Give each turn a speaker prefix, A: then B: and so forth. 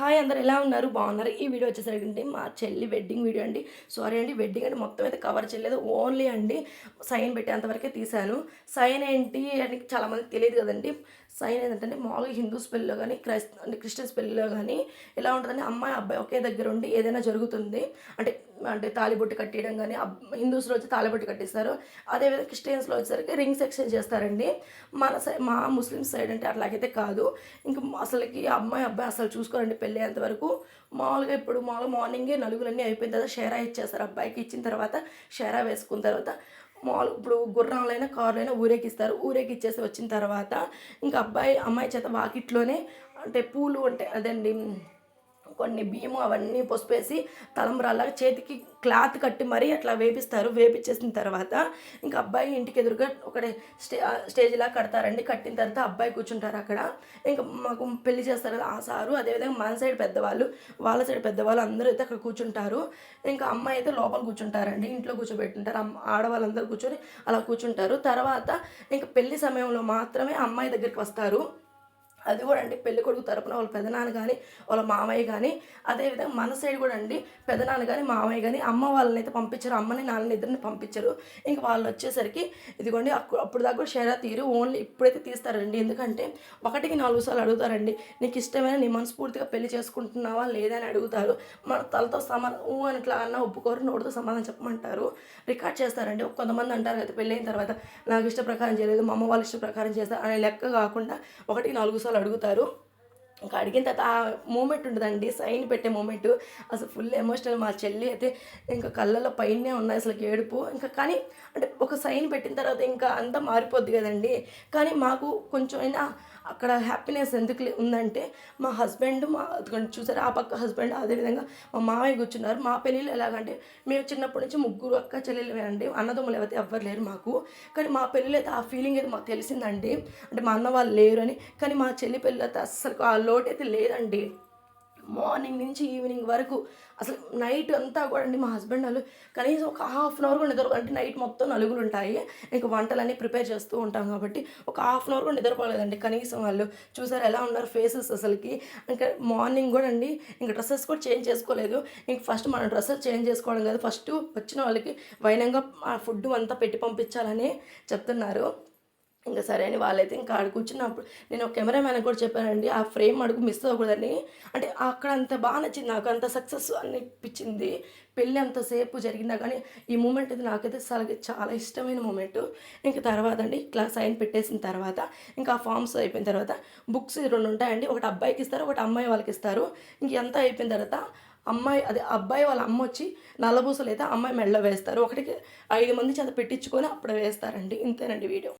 A: Hi అందరు ఎలా ఉన్నారు? బాగున్నారు. ఈ వీడియో వచ్చేసరికి మా చెల్లి వెడ్డింగ్ వీడియో అండి. సారీ అండి వెడ్డింగ్ అంటే మొత్తం అయితే కవర్ చేయలేదు. ఓన్లీ అండి సైన్ పెట్టేంతవరకే తీశాను. సైన్ ఏంటి అని చాలామంది తెలియదు కదండి. సైన్ ఏంటంటే మామూలుగా హిందూస్ పెళ్ళిలో కానీ క్రైస్త అంటే క్రిస్టియన్స్ పెళ్ళిలో కానీ ఎలా ఉంటుందంటే అమ్మాయి అబ్బాయి ఒకే దగ్గర ఉండి ఏదైనా జరుగుతుంది. అంటే అంటే తాలిబొట్టు కట్టేయడం కానీ హిందూస్లో వచ్చి తాలిబొట్టు కట్టిస్తారు. అదేవిధంగా క్రిస్టియన్స్లో వచ్చేసరికి రింగ్స్ ఎక్స్చేంజ్ చేస్తారండి. మన సైడ్ మా ముస్లిమ్స్ సైడ్ అంటే అట్లాగైతే కాదు. ఇంకా అసలుకి అమ్మాయి అబ్బాయి అసలు చూసుకోరండి వెళ్ళేంత అంతవరకు మామూలుగా ఇప్పుడు మామూలుగా మార్నింగే నలుగులన్నీ అయిపోయిన తర్వాత షేరా ఇచ్చేస్తారు. అబ్బాయికి ఇచ్చిన తర్వాత షేరా వేసుకున్న తర్వాత మామూలు ఇప్పుడు గుర్రాలైనా కార్లైనా ఊరేగిస్తారు. ఊరేగిచ్చేసి వచ్చిన తర్వాత ఇంకా అబ్బాయి అమ్మాయి చేత వాకిట్లోనే అంటే పూలు అంటే అదండి కొన్ని బియ్యము అవన్నీ పసుపేసి తలంబ్రాలాగా చేతికి క్లాత్ కట్టి మరీ అట్లా వేపిస్తారు. వేపించేసిన తర్వాత ఇంకా అబ్బాయి ఇంటికి ఎదురుగా ఒకటే స్టే స్టేజ్లా కడతారండి. కట్టిన తర్వాత అబ్బాయి కూర్చుంటారు అక్కడ. ఇంకా మాకు పెళ్ళి చేస్తారు కదా ఆ సారు. అదేవిధంగా మన సైడ్ పెద్దవాళ్ళు వాళ్ళ సైడ్ పెద్దవాళ్ళు అందరూ అయితే అక్కడ కూర్చుంటారు. ఇంకా అమ్మాయి అయితే లోపల కూర్చుంటారండి. ఇంట్లో కూర్చోబెట్టుంటారు. అమ్మ ఆడవాళ్ళందరూ కూర్చొని అలా కూర్చుంటారు. తర్వాత ఇంకా పెళ్ళి సమయంలో మాత్రమే అమ్మాయి దగ్గరికి వస్తారు. అది కూడా అండి పెళ్ళి కొడుకు తరపున వాళ్ళ పెదనాన్న కానీ వాళ్ళ మామయ్య కానీ అదేవిధంగా మన సైడ్ కూడా అండి పెదనాన్న కానీ మామయ్య కానీ అమ్మ వాళ్ళని అయితే పంపించారు అమ్మని నాన్నని ఇద్దరిని పంపించారు. ఇంకా వాళ్ళు వచ్చేసరికి ఇదిగోండి అప్పుడు దాకా షేరా తీరు ఓన్లీ ఇప్పుడైతే తీస్తారండి. ఎందుకంటే ఒకటికి నాలుగు సార్లు అడుగుతారండి నీకు ఇష్టమైన నీ మనస్ఫూర్తిగా పెళ్ళి చేసుకుంటున్నావా లేదని అడుగుతారు. మన తలతో సమాధానం ఊ అని ఇట్లా అన్న ఒప్పుకోరు నోటితో సమాధానం చెప్పమంటారు. రికార్డ్ చేస్తారండి. కొంతమంది అంటారు కదా పెళ్ళైన తర్వాత నాకు ఇష్ట ప్రకారం చేయలేదు మా అమ్మ వాళ్ళ ఇష్ట ప్రకారం చేస్తారు అనే లెక్క కాకుండా ఒకటికి నాలుగు సార్లు అడుగుతారు. ఇంకా అడిగిన తర్వాత ఆ మూమెంట్ ఉంటుందండి సైన్ పెట్టే మూమెంట్ అసలు ఫుల్ ఎమోషనల్ మా చెల్లి అయితే ఇంకా కళ్ళలో పైనే ఉన్నాయి అసలు ఏడుపు. ఇంకా కానీ అంటే ఒక సైన్ పెట్టిన తర్వాత ఇంకా అంతా మారిపోద్ది కదండి. కానీ మాకు కొంచెం అయినా అక్కడ హ్యాపీనెస్ ఎందుకు ఉందంటే మా హస్బెండ్ మా చూసారు ఆ పక్క హస్బెండ్ అదేవిధంగా మా మామయ్య కూర్చున్నారు. మా పెళ్ళిళ్ళు ఎలాగంటే మేము చిన్నప్పటి నుంచి ముగ్గురు అక్క చెల్లెలు అండి. అన్నదమ్ములు ఎవరైతే ఎవ్వరు లేరు మాకు. కానీ మా పెళ్ళిలో అయితే ఆ ఫీలింగ్ అయితే మాకు తెలిసిందండి. అంటే మా అన్న వాళ్ళు లేరు అని. కానీ మా చెల్లి పెళ్ళి అయితే అస్సలు లోటైతే లేదండి. మార్నింగ్ నుంచి ఈవినింగ్ వరకు అసలు నైట్ అంతా కూడా అండి మా హస్బెండ్ వాళ్ళు కనీసం ఒక హాఫ్ అన్ అవర్ కూడా నిద్ర అంటే నైట్ మొత్తం నలుగులు ఉంటాయి. ఇంకా వంటలన్నీ ప్రిపేర్ చేస్తూ ఉంటాం కాబట్టి ఒక హాఫ్ అన్ అవర్ కూడా నిద్రపోలేదండి. కనీసం వాళ్ళు చూసారు ఎలా ఉన్నారు ఫేసెస్ అసలుకి. ఇంకా మార్నింగ్ కూడా అండి ఇంకా డ్రెస్సెస్ కూడా చేంజ్ చేసుకోలేదు. ఇంక ఫస్ట్ మన డ్రెస్సెస్ చేంజ్ చేసుకోవడం కాదు. ఫస్ట్ వచ్చిన వాళ్ళకి వైనంగా ఆ ఫుడ్ అంతా పెట్టి పంపించాలని చెప్తున్నారు. ఇంకా సరే అని వాళ్ళైతే ఇంకా ఆడ కూర్చున్నప్పుడు నేను ఒక కెమెరామ్యాన్ కూడా చెప్పానండి ఆ ఫ్రేమ్ అడుగు మిస్ అవ్వకూడదని. అంటే అక్కడ అంత బాగా నచ్చింది నాకు అంత సక్సెస్ అనిపించింది. పెళ్ళి అంతసేపు జరిగిందా కానీ ఈ మూమెంట్ అయితే నాకైతే చాలా చాలా ఇష్టమైన మూమెంట్. ఇంకా తర్వాత అండి ఇట్లా సైన్ పెట్టేసిన తర్వాత ఇంకా ఆ ఫామ్స్ అయిపోయిన తర్వాత బుక్స్ రెండు ఉంటాయండి ఒకటి అబ్బాయికి ఇస్తారు ఒకటి అమ్మాయి వాళ్ళకి ఇస్తారు. ఇంక ఎంత అయిపోయిన తర్వాత అమ్మాయి అదే అబ్బాయి వాళ్ళ అమ్మ వచ్చి నల్లబూసలు అయితే అమ్మాయి మెడలో వేస్తారు. ఒకటికి ఐదు మంది చేత పెట్టించుకొని అప్పుడు వేస్తారండి. ఇంతేనండి వీడియో.